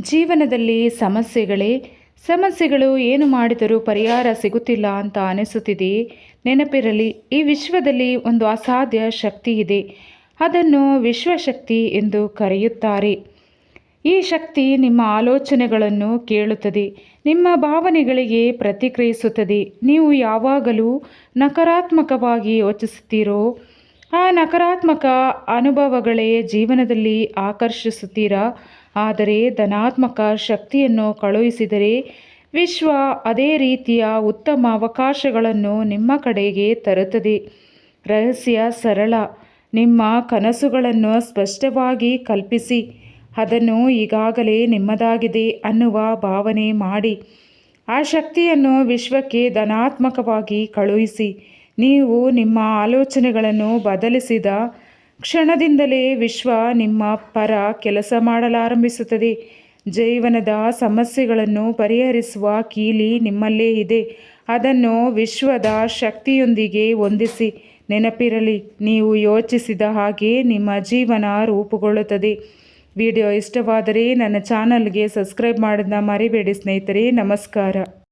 ಜೀವನದಲ್ಲಿ ಸಮಸ್ಯೆಗಳೇ, ಸಮಸ್ಯೆಗಳು ಏನು ಮಾಡಿದರೂ ಪರಿಹಾರ ಸಿಗುತ್ತಿಲ್ಲ ಅಂತ ಅನಿಸುತ್ತಿದೆ. ನೆನಪಿರಲಿ, ಈ ವಿಶ್ವದಲ್ಲಿ ಒಂದು ಅಸಾಧ್ಯ ಶಕ್ತಿ ಇದೆ. ಅದನ್ನು ವಿಶ್ವಶಕ್ತಿ ಎಂದು ಕರೆಯುತ್ತಾರೆ. ಈ ಶಕ್ತಿ ನಿಮ್ಮ ಆಲೋಚನೆಗಳನ್ನು ಕೇಳುತ್ತದೆ. ನಿಮ್ಮ ಭಾವನೆಗಳಿಗೆ ಪ್ರತಿಕ್ರಿಯಿಸುತ್ತದೆ. ನೀವು ಯಾವಾಗಲೂ ನಕಾರಾತ್ಮಕವಾಗಿ ಯೋಚಿಸುತ್ತೀರೋ, ಆ ನಕಾರಾತ್ಮಕ ಅನುಭವಗಳೇ ಜೀವನದಲ್ಲಿ ಆಕರ್ಷಿಸುತ್ತೀರಾ? ಆದರೆ ಧನಾತ್ಮಕ ಶಕ್ತಿಯನ್ನು ಕಳುಹಿಸಿದರೆ ವಿಶ್ವ ಅದೇ ರೀತಿಯ ಉತ್ತಮ ಅವಕಾಶಗಳನ್ನು ನಿಮ್ಮ ಕಡೆಗೆ ತರುತ್ತದೆ. ರಹಸ್ಯ ಸರಳ. ನಿಮ್ಮ ಕನಸುಗಳನ್ನು ಸ್ಪಷ್ಟವಾಗಿ ಕಲ್ಪಿಸಿ. ಅದನ್ನು ಈಗಾಗಲೇ ನಿಮ್ಮದಾಗಿದೆ ಅನ್ನುವ ಭಾವನೆ ಮಾಡಿ. ಆ ಶಕ್ತಿಯನ್ನು ವಿಶ್ವಕ್ಕೆ ಧನಾತ್ಮಕವಾಗಿ ಕಳುಹಿಸಿ. ನೀವು ನಿಮ್ಮ ಆಲೋಚನೆಗಳನ್ನು ಬದಲಿಸಿದ ಕ್ಷಣದಿಂದಲೇ ವಿಶ್ವ ನಿಮ್ಮ ಪರ ಕೆಲಸ ಮಾಡಲಾರಂಭಿಸುತ್ತದೆ. ಜೀವನದ ಸಮಸ್ಯೆಗಳನ್ನು ಪರಿಹರಿಸುವ ಕೀಲಿ ನಿಮ್ಮಲ್ಲೇ ಇದೆ. ಅದನ್ನು ವಿಶ್ವದ ಶಕ್ತಿಯೊಂದಿಗೆ ಹೊಂದಿಸಿ ನೆನಪಿರಲಿ. ನೀವು ಯೋಚಿಸಿದ ಹಾಗೆ ನಿಮ್ಮ ಜೀವನ ರೂಪುಗೊಳ್ಳುತ್ತದೆ. ವಿಡಿಯೋ ಇಷ್ಟವಾದರೆ ನನ್ನ ಚಾನಲ್ಗೆ ಸಬ್ಸ್ಕ್ರೈಬ್ ಮಾಡೋದನ್ನ ಮರಿಬೇಡಿ ಸ್ನೇಹಿತರೆ. ನಮಸ್ಕಾರ.